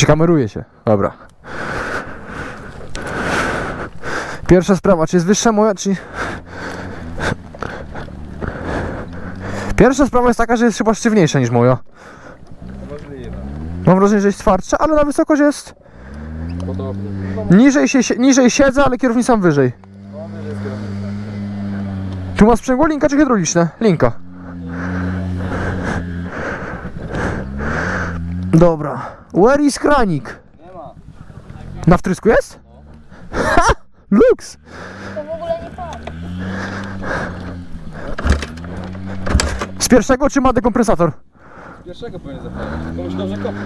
się kameruje się. Dobra. Pierwsza sprawa, czy jest wyższa moja, czy... Pierwsza sprawa jest taka, że jest chyba sztywniejsza niż moja. Mam wrażenie, że jest twardsza, ale na wysokość jest... Podobnie. Niżej, się, niżej siedzę, ale kierownica wyżej. Tu ma sprzęgło linka czy hydrauliczne? Linka. Dobra. Where is kranik? Nie ma. Na wtrysku jest? Ha! Lux! To w ogóle nie fajne. Z pierwszego czy ma dekompresator? Z pierwszego powinien zapalić. Tylko że kopie.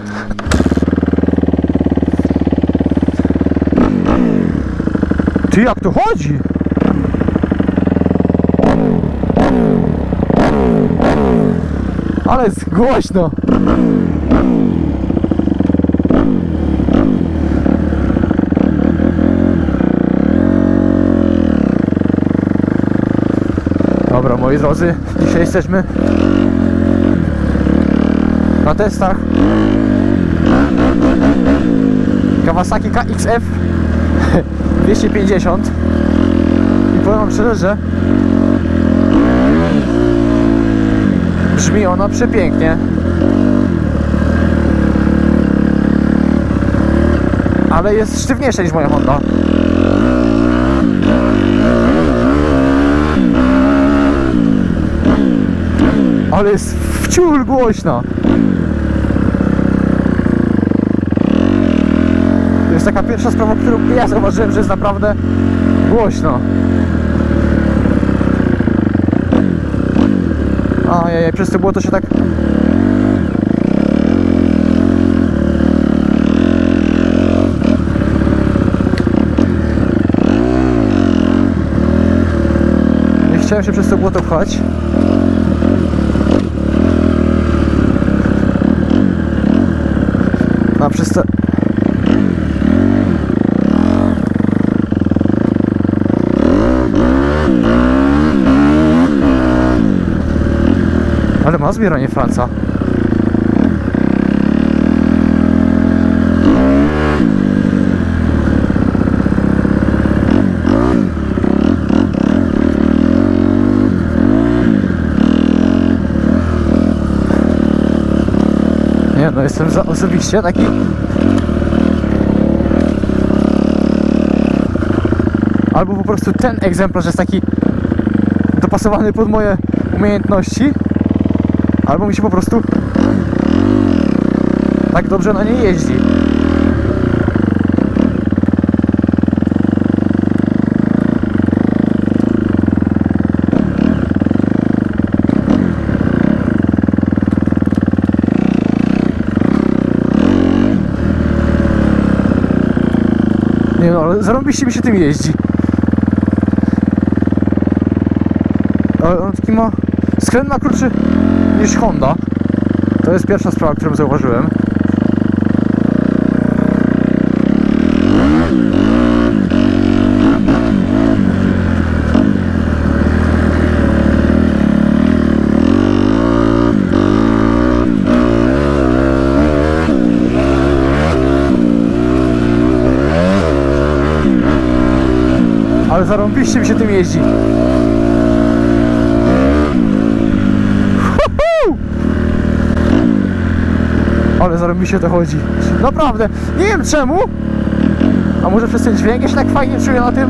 Ty jak to chodzi? Ale jest głośno. Dobra, moi drodzy, dzisiaj jesteśmy na testach Kawasaki KXF 250 i powiem wam szczerze, że brzmi ona przepięknie. Ale jest sztywniejsza niż moja Honda. Ale jest wciul głośna To jest taka pierwsza sprawa, którą ja zauważyłem, że jest naprawdę głośno. Ajajaj, przez to było to się tak... Nie chciałem się przez to błoto pchać. A przez te... ma zbieranie Franca. Nie no, jestem za, osobiście taki... Albo po prostu ten egzemplarz jest taki dopasowany pod moje umiejętności, albo mi się po prostu tak dobrze na niej jeździ. Nie no, ale zarobiście mi się tym jeździ. Ale on taki ma... Skręt ma krótszy niż Honda. To jest pierwsza sprawa, którą zauważyłem. Ale zarąbiście mi się tym jeździ. Ale zarąbiście to chodzi. Naprawdę. Nie wiem czemu. A może przez ten dźwięk ja się tak fajnie czuję na tym?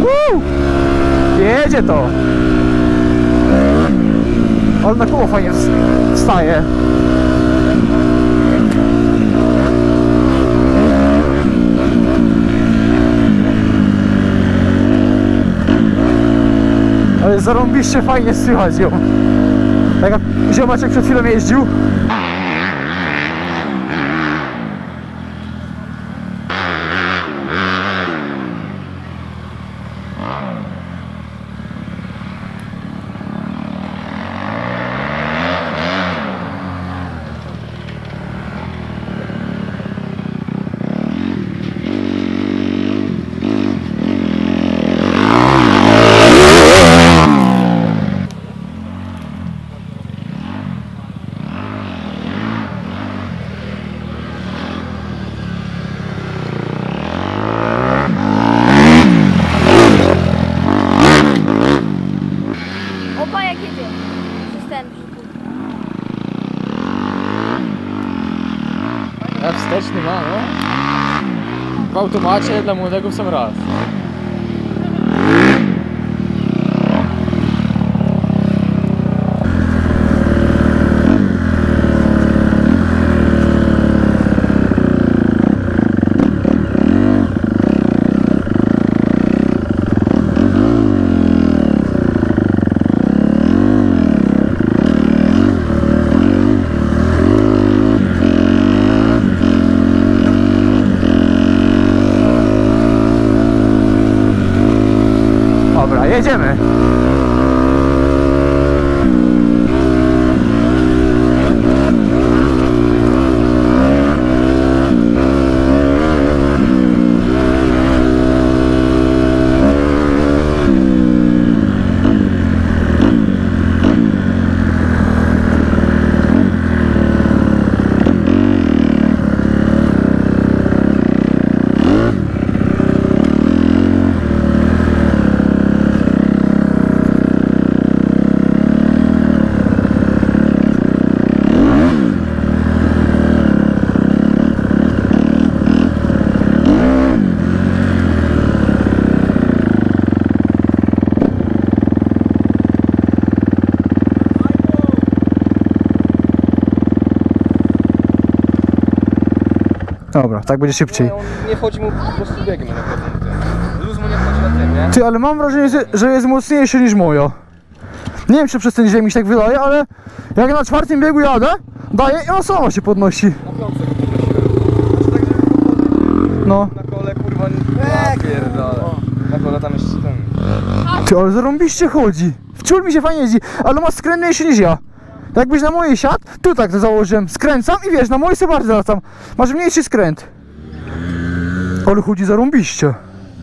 Woo! Jedzie to! Ale na koło fajnie wst- wstaje. Ale zarąbiście fajnie słychać ją. Tak jak ziomaczek przed chwilą jeździł. domače jedla mu nego sam raz. Dobra, tak będzie szybciej. Nie, on nie wchodzi mu po prostu biegiem na pewno. Luz mu nie wchodzi na tym, nie? Ty, ale mam wrażenie, że- że jest mocniejszy niż moja. Nie wiem, czy przez ten ziemi się tak wydaje, ale jak na czwartym biegu jadę, daję i ona sama się podnosi. Na go. Znaczy tak, żeby go podnieść No. na kole, kurwa, nie pierdolę. Na kole tam jeszcze ten... Ty, ale zarąbiście chodzi. Wciul mi się fajnie jeździ, ale ma skrętniejszy niż ja. Jakbyś na mojej siadł, tu tak to założyłem. Skręcam i wiesz, na mojej sobie bardziej wracam. Masz mniejszy skręt. Ale chodzi zarąbiście.